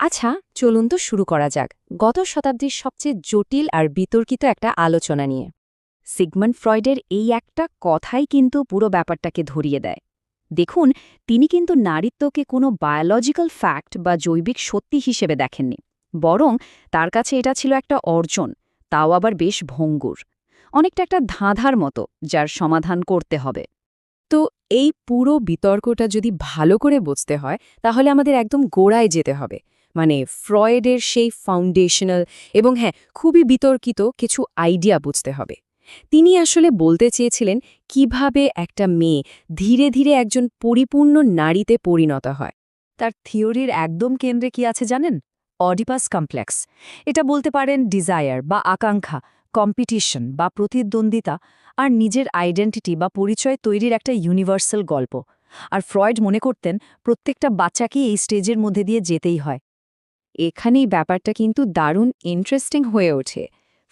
আচ্ছা চলুন তো শুরু করা যাক। গত শতাব্দীর সবচেয়ে জটিল আর বিতর্কিত একটা আলোচনা নিয়ে। সিগমন্ড ফ্রয়েডের এই একটা কথাই কিন্তু পুরো ব্যাপারটাকে ধরিয়ে দেয়। দেখুন, তিনি কিন্তু নারীত্বকে কোনো বায়োলজিক্যাল ফ্যাক্ট বা জৈবিক সত্যি হিসেবে দেখেননি। বরং তার কাছে এটা ছিল একটা অর্জন, তাও আবার বেশ ভঙ্গুর। অনেকটা একটা ধাঁধার মতো, যার সমাধান করতে হবে। তো এই পুরো বিতর্কটা যদি ভালো করে বুঝতে হয়, তাহলে আমাদের একদম গোড়ায় যেতে হবে। মানে ফ্রয়েডের সেই ফাউন্ডেশনাল এবং হ্যাঁ খুবই বিতর্কিত কিছু আইডিয়া বুঝতে হবে। তিনি আসলে বলতে চেয়েছিলেন কীভাবে একটা মেয়ে ধীরে ধীরে একজন পরিপূর্ণ নারীতে পরিণত হয়। তার থিওরির একদম কেন্দ্রে কি আছে জানেন? অডিপাস কমপ্লেক্স এটা বলতে পারেন ডিজায়ার বা আকাঙ্ক্ষা কম্পিটিশন বা প্রতিদ্বন্দ্বিতা আর নিজের আইডেন্টিটি বা পরিচয় তৈরির একটা ইউনিভার্সাল গল্প। আর ফ্রয়েড মনে করতেন প্রত্যেকটা বাচ্চাকেই এই স্টেজের মধ্যে দিয়ে যেতেই হয়। এখানেই ব্যাপারটা কিন্তু দারুণ ইন্টারেস্টিং হয়ে ওঠে।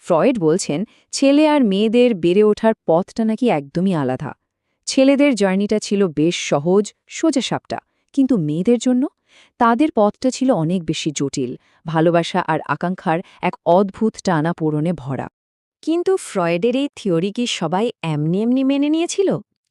ফ্রয়েড বলছেন, ছেলে আর মেয়েদের বেড়ে ওঠার পথটা নাকি একদমই আলাদা। ছেলেদের জার্নিটা ছিল বেশ সহজ সোজাসাপটা কিন্তু মেয়েদের জন্য? তাদের পথটা ছিল অনেক বেশি জটিল, ভালোবাসা আর আকাঙ্ক্ষার এক অদ্ভুত টানা পোড়নে ভরা। কিন্তু ফ্রয়েডের এই থিওরি কি সবাই এমনি এমনি মেনে নিয়েছিল?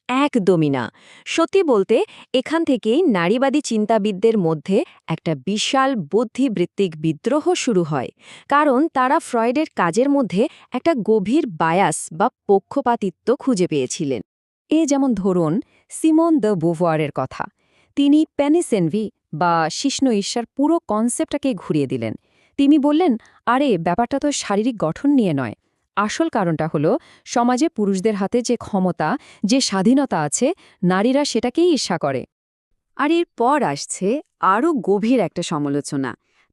একদমই না। সত্যি বলতে, এখান থেকেই নারীবাদী চিন্তাবিদদের মধ্যে একটা বিশাল বুদ্ধিবৃত্তিক বিদ্রোহ শুরু হয়। কারণ তারা ফ্রয়েডের কাজের মধ্যে একটা গভীর বায়াস বা পক্ষপাতিত্ব খুঁজে পেয়েছিলেন। এ যেমন ধরুন, সিমন দ্য বুভোয়ারের কথা। তিনি প্যানিসেনভি বা শিষ্ণ ঈশ্বর পুরো কনসেপ্টটাকে ঘুরিয়ে দিলেন। তিনি বললেন, আরে, ব্যাপারটা তো শারীরিক গঠন নিয়ে নয়। আসল কারণটা হলো, সমাজে পুরুষদের হাতে যে ক্ষমতা, যে স্বাধীনতা আছে, নারীরা সেটাকেই ঈর্ষা করে। আর এর পর আসছে আরও গভীর একটা সমালোচনা।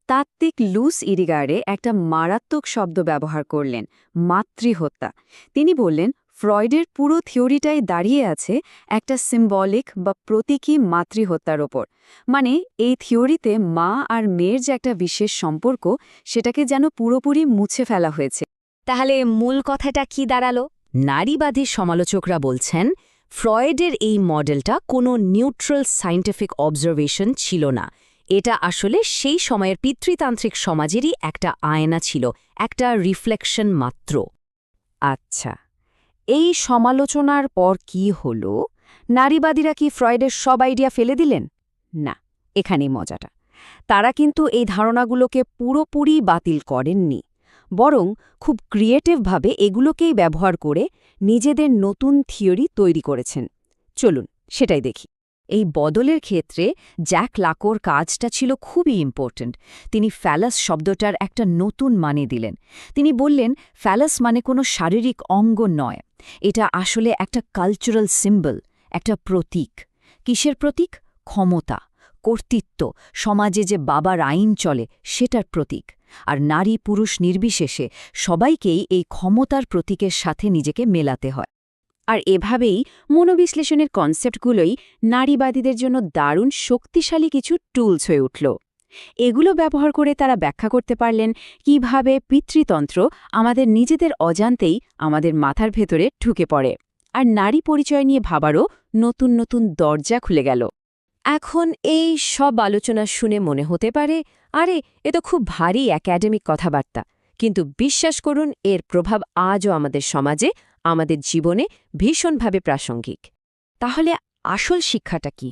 তাত্ত্বিক লুস ইরিগারে একটা মারাত্মক শব্দ ব্যবহার করলেন, মাতৃহত্যা। তিনি বললেন, ফ্রয়েডের পুরো থিওরিটাই দাঁড়িয়ে আছে একটা সিম্বলিক বা প্রতীকী মাতৃহত্যার ওপর। মানে এই থিওরিতে মা আর মেয়ের যে একটা বিশেষ সম্পর্ক, সেটাকে যেন পুরোপুরি মুছে ফেলা হয়েছে। তাহলে মূল কথাটা কি দাঁড়াল? নারীবাদী সমালোচকরা বলছেন, ফ্রয়েডের এই মডেলটা কোনো নিউট্রাল সায়েন্টিফিক অবজারভেশন ছিল না। এটা আসলে সেই সময়ের পিতৃতান্ত্রিক সমাজেরই একটা আয়না ছিল, একটা রিফ্লেকশন মাত্র। আচ্ছা এই সমালোচনার পর কি হল? নারীবাদীরা কি ফ্রয়েডের সব আইডিয়া ফেলে দিলেন? না, এখানেই মজাটা। তারা কিন্তু এই ধারণাগুলোকে পুরোপুরি বাতিল করেননি। বরং খুব ক্রিয়েটিভভাবে এগুলোকেই ব্যবহার করে নিজেদের নতুন থিওরি তৈরি করেছেন। চলুন সেটাই দেখি। এই বদলের ক্ষেত্রে জ্যাক লাকোর কাজটা ছিল খুবই ইম্পর্ট্যান্ট তিনি ফ্যালাস শব্দটার একটা নতুন মানে দিলেন। তিনি বললেন, ফ্যালাস মানে কোনো শারীরিক অঙ্গ নয়। এটা আসলে একটা কালচারাল সিম্বল একটা প্রতীক। কিসের প্রতীক? ক্ষমতা। কর্তৃত্ব, সমাজে যে বাবার আইন চলে সেটার প্রতীক। আর নারী পুরুষ নির্বিশেষে সবাইকেই এই ক্ষমতার প্রতীকের সাথে নিজেকে মেলাতে হয়। আর এভাবেই মনোবিশ্লেষণের কনসেপ্টগুলোই নারীবাদীদের জন্য দারুণ শক্তিশালী কিছু টুলস হয়ে উঠল। এগুলো ব্যবহার করে তারা ব্যাখ্যা করতে পারলেন কীভাবে পিতৃতন্ত্র আমাদের নিজেদের অজান্তেই আমাদের মাথার ভেতরে ঢুকে পড়ে। আর নারী পরিচয় নিয়ে ভাবারও নতুন নতুন দরজা খুলে গেল। এখন এই সব আলোচনা শুনে মনে হতে পারে, আরে, এ তো খুব ভারী একাডেমিক কথাবার্তা। কিন্তু বিশ্বাস করুন, এর প্রভাব আজও আমাদের সমাজে, আমাদের জীবনে ভীষণভাবে প্রাসঙ্গিক। তাহলে আসল শিক্ষাটা কি?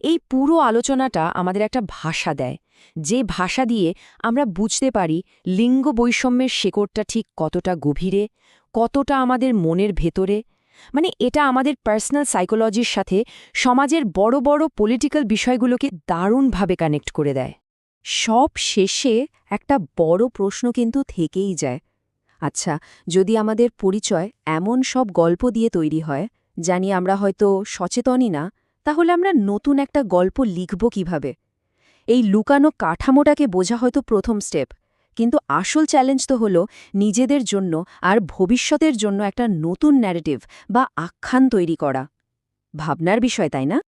এই পুরো আলোচনাটা আমাদের একটা ভাষা দেয়, যে ভাষা দিয়ে আমরা বুঝতে পারি লিঙ্গ বৈষম্যের শেকড়টা ঠিক কতটা গভীরে, কতটা আমাদের মনের ভেতরে মানে এটা আমাদের পার্সোনাল সাইকোলজির সাথে সমাজের বড় বড় পলিটিক্যাল বিষয়গুলোকে দারুণভাবে কানেক্ট করে দেয়। সব শেষে একটা বড় প্রশ্ন কিন্তু থেকেই যায়। আচ্ছা যদি আমাদের পরিচয় এমন সব গল্প দিয়ে তৈরি হয় জানি আমরা হয়তো সচেতনই না, তাহলে আমরা নতুন একটা গল্প লিখব কীভাবে? এই লুকানো কাঠামোটাকে বোঝা হয়তো প্রথম স্টেপ কিন্তু আসল চ্যালেঞ্জ তো হল নিজেদের জন্য আর ভবিষ্যতের জন্য একটা নতুন ন্যারেটিভ বা আখ্যান তৈরি করা। ভাবনার বিষয়, তাই না?